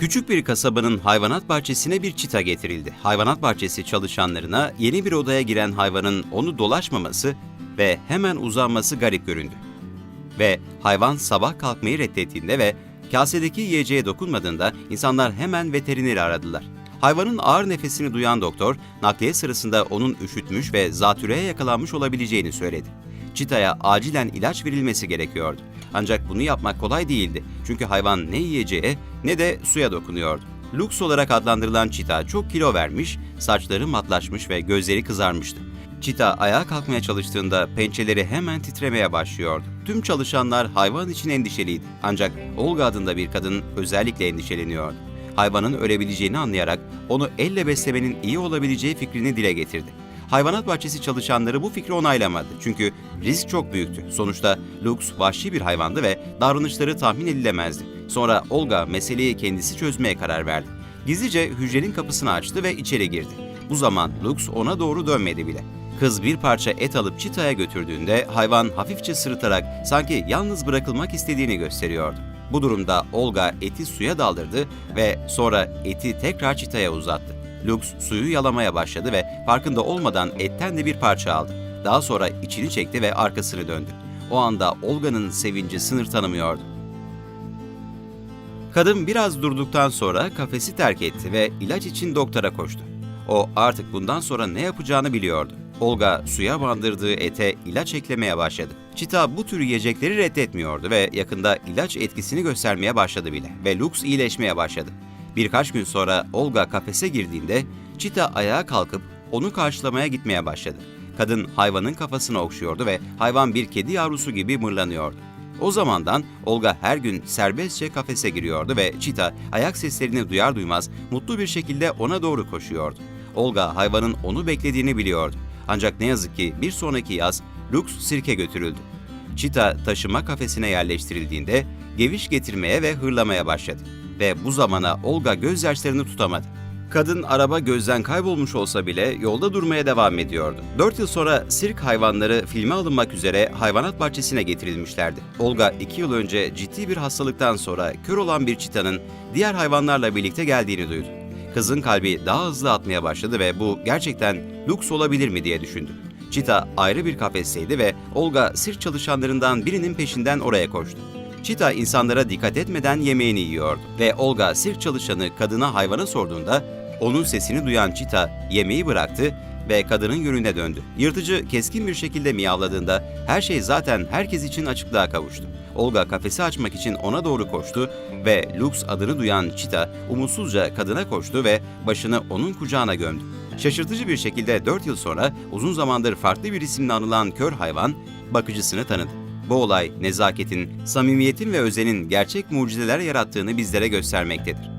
Küçük bir kasabanın hayvanat bahçesine bir çita getirildi. Hayvanat bahçesi çalışanlarına yeni bir odaya giren hayvanın onu dolaşmaması ve hemen uzanması garip göründü. Ve hayvan sabah kalkmayı reddettiğinde ve kasedeki yiyeceğe dokunmadığında insanlar hemen veterineri aradılar. Hayvanın ağır nefesini duyan doktor, nakliye sırasında onun üşütmüş ve zatürreye yakalanmış olabileceğini söyledi. Çita'ya acilen ilaç verilmesi gerekiyordu. Ancak bunu yapmak kolay değildi. Çünkü hayvan ne yiyeceğe ne de suya dokunuyordu. Lux olarak adlandırılan çita çok kilo vermiş, saçları matlaşmış ve gözleri kızarmıştı. Çita ayağa kalkmaya çalıştığında pençeleri hemen titremeye başlıyordu. Tüm çalışanlar hayvan için endişeliydi. Ancak Olga adında bir kadın özellikle endişeleniyordu. Hayvanın ölebileceğini anlayarak onu elle beslemenin iyi olabileceği fikrini dile getirdi. Hayvanat bahçesi çalışanları bu fikri onaylamadı. Çünkü risk çok büyüktü. Sonuçta Lux vahşi bir hayvandı ve davranışları tahmin edilemezdi. Sonra Olga meseleyi kendisi çözmeye karar verdi. Gizlice hücrenin kapısını açtı ve içeri girdi. Bu zaman Lux ona doğru dönmedi bile. Kız bir parça et alıp çitaya götürdüğünde hayvan hafifçe sırıtarak sanki yalnız bırakılmak istediğini gösteriyordu. Bu durumda Olga eti suya daldırdı ve sonra eti tekrar çitaya uzattı. Lux suyu yalamaya başladı ve farkında olmadan etten de bir parça aldı. Daha sonra içini çekti ve arkasını döndü. O anda Olga'nın sevinci sınır tanımıyordu. Kadın biraz durduktan sonra kafesi terk etti ve ilaç için doktora koştu. O artık bundan sonra ne yapacağını biliyordu. Olga suya bandırdığı ete ilaç eklemeye başladı. Çita bu tür yiyecekleri reddetmiyordu ve yakında ilaç etkisini göstermeye başladı bile ve Lux iyileşmeye başladı. Birkaç gün sonra Olga kafese girdiğinde Çita ayağa kalkıp onu karşılamaya gitmeye başladı. Kadın hayvanın kafasını okşuyordu ve hayvan bir kedi yavrusu gibi mırlanıyordu. O zamandan Olga her gün serbestçe kafese giriyordu ve Çita ayak seslerini duyar duymaz mutlu bir şekilde ona doğru koşuyordu. Olga hayvanın onu beklediğini biliyordu. Ancak ne yazık ki bir sonraki yaz Lux sirke götürüldü. Çita taşıma kafesine yerleştirildiğinde geviş getirmeye ve hırlamaya başladı. Ve bu zamana Olga gözyaşlarını tutamadı. Kadın araba gözden kaybolmuş olsa bile yolda durmaya devam ediyordu. 4 yıl sonra sirk hayvanları filme alınmak üzere hayvanat bahçesine getirilmişlerdi. Olga 2 yıl önce ciddi bir hastalıktan sonra kör olan bir çitanın diğer hayvanlarla birlikte geldiğini duydu. Kızın kalbi daha hızlı atmaya başladı ve bu gerçekten lüks olabilir mi diye düşündü. Çita ayrı bir kafesteydi ve Olga sirk çalışanlarından birinin peşinden oraya koştu. Çita insanlara dikkat etmeden yemeğini yiyordu ve Olga sirk çalışanı kadına hayvana sorduğunda onun sesini duyan Çita yemeği bıraktı ve kadının yönüne döndü. Yırtıcı keskin bir şekilde miyavladığında her şey zaten herkes için açıklığa kavuştu. Olga kafesi açmak için ona doğru koştu ve Lux adını duyan Çita umutsuzca kadına koştu ve başını onun kucağına gömdü. Şaşırtıcı bir şekilde 4 yıl sonra uzun zamandır farklı bir isimle anılan kör hayvan bakıcısını tanıdı. Bu olay nezaketin, samimiyetin ve özenin gerçek mucizeler yarattığını bizlere göstermektedir.